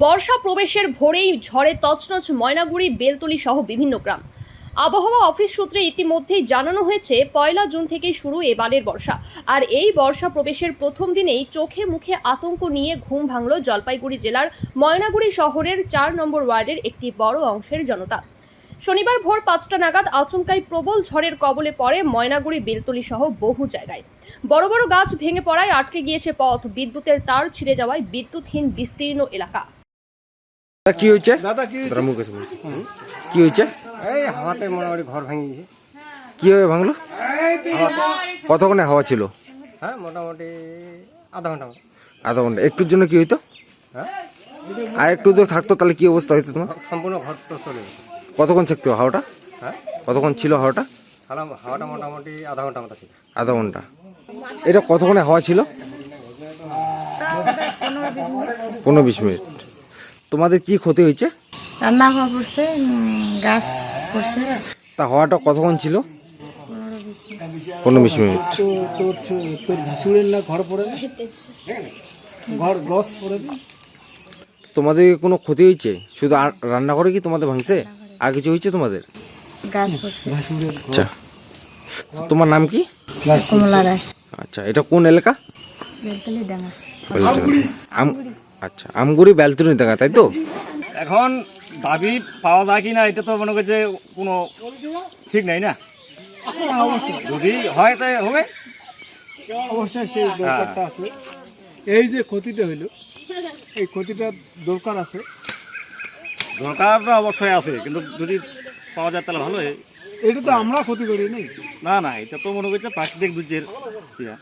বর্ষা প্রবেশের ভোরেই ঝড়ে তছনছ ময়নাগুড়ি, বেলতলি সহ বিভিন্ন গ্রাম। আবহাওয়া অফিস সূত্রে ইতিমধ্যেই জানানো হয়েছে, পয়লা জুন থেকে শুরু এবারের বর্ষা। আর এই বর্ষা প্রবেশের প্রথম দিনেই চোখে মুখে আতঙ্ক নিয়ে ঘুম ভাঙল জলপাইগুড়ি জেলার ময়নাগুড়ি শহরের চার নম্বর ওয়ার্ডের একটি বড় অংশের জনতা। শনিবার ভোর পাঁচটা নাগাদ আচমকাই প্রবল ঝড়ের কবলে পড়ে ময়নাগুড়ি, বেলতলি সহ বহু জায়গায়। বড় বড় গাছ ভেঙে পড়ায় আটকে গিয়েছে পথ, বিদ্যুতের তার ছিঁড়ে যাওয়ায় বিদ্যুৎহীন বিস্তীর্ণ এলাকা। দাদা কি হয়েছে? দাদা কি হয়েছে? মুখ কাছে বলছি। কি হয়েছে? এই হাওয়াতে মোটামুটি ঘর ভেঙে গেছে কীভাবে ভাঙলো? কতক্ষণে হাওয়া ছিল? হ্যাঁ মোটামুটি আধা ঘণ্টা। আধা ঘণ্টা। একটুর জন্য কি হইতো? হ্যাঁ? আর একটু তো থাকতো তাহলে কি অবস্থা হইতো তোমার? সম্পূর্ণ ঘর তো চলে কতক্ষণ থাকতো হাওয়াটা? হ্যাঁ? কতক্ষণ ছিল হাওয়াটা? হাওয়া হাওয়াটা মোটামুটি আধা ঘণ্টা মতো ছিল। আধা ঘণ্টা। এটা কতক্ষণে হাওয়া ছিল? পনেরো বিশ মিনিট। তোমাদের কি ক্ষতি হয়েছে? রান্না পড়ছে গাছ পড়ছে। তা হওয়াটা কতক্ষণ ছিল? পনেরো বিশ মিনিট। তোর তোর ভাসুরের না ঘর পড়ে না? ঘর গস পড়ে না? তোমাদের কি কোনো ক্ষতি হয়েছে? শুধু আর- রান্না করে কি তোমাদের ভাঙছে? আর কিছু হয়েছে তোমাদের। আচ্ছা। তোমার নাম কি? আচ্ছা এটা কোন এলাকা। আম আচ্ছা আমগুড়ি বেলতুনি দেখা তাই তো? এখন দাবি পাওয়া যায় কিনা এটা তো মনে করছে কোনো ঠিক নাই না? যদি হয় তাই হবে। অবশ্যই সেই দরকারটা আছে। এই যে ক্ষতিটা হইল এই ক্ষতিটা দরকার আছে। দরকারটা অবশ্যই আছে কিন্তু যদি পাওয়া যায় তাহলে ভালো হয়। এটা তো আমরা ক্ষতি করি নাই? না না এটা তো মনে করছে প্রাকৃতিক দুর্যোগের ইয়া।